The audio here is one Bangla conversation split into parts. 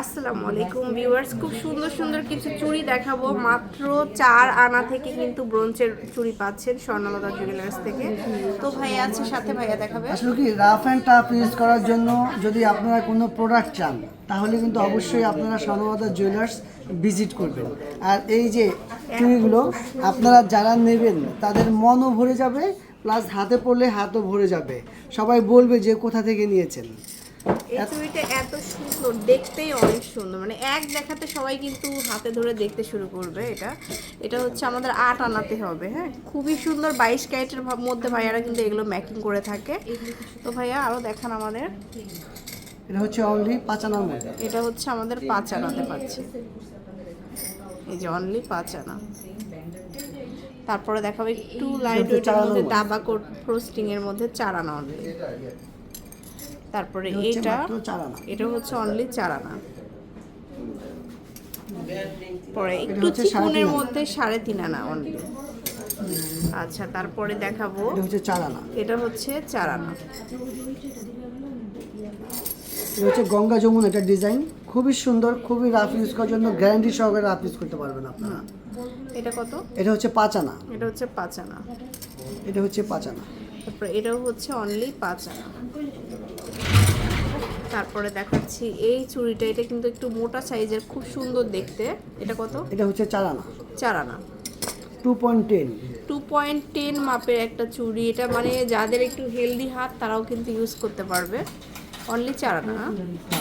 আসসালামু আলাইকুম ভিউয়ার্স, খুব সুন্দর সুন্দর কিছু চুড়ি দেখাবো। মাত্র চার আনা থেকে কিন্তু ব্রোঞ্চের চুড়ি পাচ্ছেন স্বর্ণলতা জুয়েলার্স থেকে। তো ভাইয়া আছে, সাথে ভাইয়া দেখাবে। আসলে কি রাফ অ্যান্ড টাফ ইউজ করার জন্য যদি আপনারা কোনো প্রোডাক্ট চান, তাহলে কিন্তু অবশ্যই আপনারা স্বর্ণলতা জুয়েলার্স ভিজিট করবেন। আর এই যে চুড়িগুলো, আপনারা যারা নেবেন, তাদের মনও ভরে যাবে প্লাস হাতে পড়লে হাতও ভরে যাবে। সবাই বলবে যে কোথা থেকে নিয়েছেন। এই চুড়িটা এত সুন্দর দেখতেই অনেক সুন্দর। মানে এক দেখাতে সবাই কিন্তু হাতে ধরে দেখতে শুরু করবে এটা। এটা হচ্ছে আমাদের আট আনাতে হবে হ্যাঁ? খুবই সুন্দর বাইশ ক্যারেটের মধ্যে ভাইয়ারা কিন্তু এগুলো ম্যাকিং করে থাকে। তো ভাইয়া আরও দেখান আমাদের। এটা হচ্ছে অনলি পাঁচানার মধ্যে। এটা হচ্ছে আমাদের পাঁচ আনাতে পাচ্ছি। এই যে অনলি পাঁচ আনা। তারপরে দেখাবো একটু লাইট ওয়েটের মধ্যে দাবা কোট ফ্রোস্টিং এর মধ্যে চার আনা অনলি তারপরে এটা এটা হচ্ছে অনলি চার আনা পরে একটু চিকুনের মধ্যে সাড়ে তিন আনা অনলি আচ্ছা তারপরে দেখাবো। এটা হচ্ছে চারানা। এটা হচ্ছে গঙ্গা যমুন এটা ডিজাইন খুবই সুন্দর খুবই রাফ ইউজ করার জন্য গ্যারান্টি সহকারে রাফ ইউজ করতে পারবেন আপনারা। এটা কত? এটা হচ্ছে পাঁচ আনা। এটা হচ্ছে পাঁচ আনা। এটা হচ্ছে পাঁচ আনা। তারপরে এটাও হচ্ছে অনলি পাঁচ আনা। তারপরে দেখাচ্ছি এই চুড়িটা এটা কিন্তু একটু মোটা সাইজের খুব সুন্দর দেখতে। এটা কত? এটা হচ্ছে চার আনা চার আনা two point ten two point ten মাপের একটা চুড়ি। এটা মানে যাদের একটু হেলদি হাত তারাও কিন্তু ইউজ করতে পারবে। অনলি চার আনা হ্যাঁ?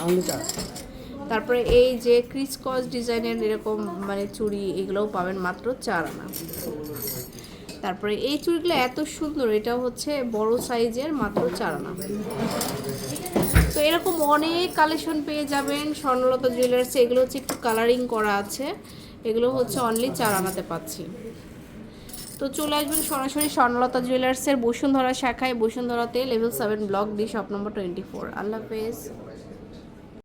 অনলি চার আনা। তারপরে এই যে ক্রিস কস ডিজাইনের এরকম মানে চুড়ি এগুলোও পাবেন মাত্র চার আনা তারপরে এই চুড়িগুলো এত সুন্দর এটা হচ্ছে বড় সাইজের মাত্র চার আনা। তো এরকম অনেক কালেকশন পেয়ে যাবেন, স্বর্ণলতা জুয়েলার্সে, এগুলো হচ্ছে একটু কালারিং করা আছে, এগুলো হচ্ছে অনলি চার আনাতে পাচ্ছি। তো চলে আসবেন সরাসরি স্বর্ণলতা জুয়েলার্সের বসুন্ধরা শাখায়, বসুন্ধরাতে level seven block D shop number twenty four আল্লাহ হাফেজ।